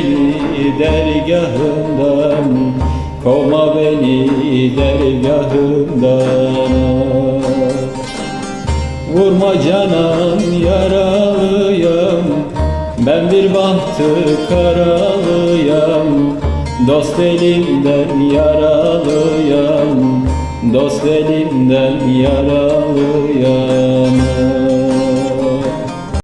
beni dergahından Kovma beni dergahından. Vurma canan yaralıyam Ben bir bahtı karalıyam. Dost elinden yaralıyam Dost elinden yaralıyam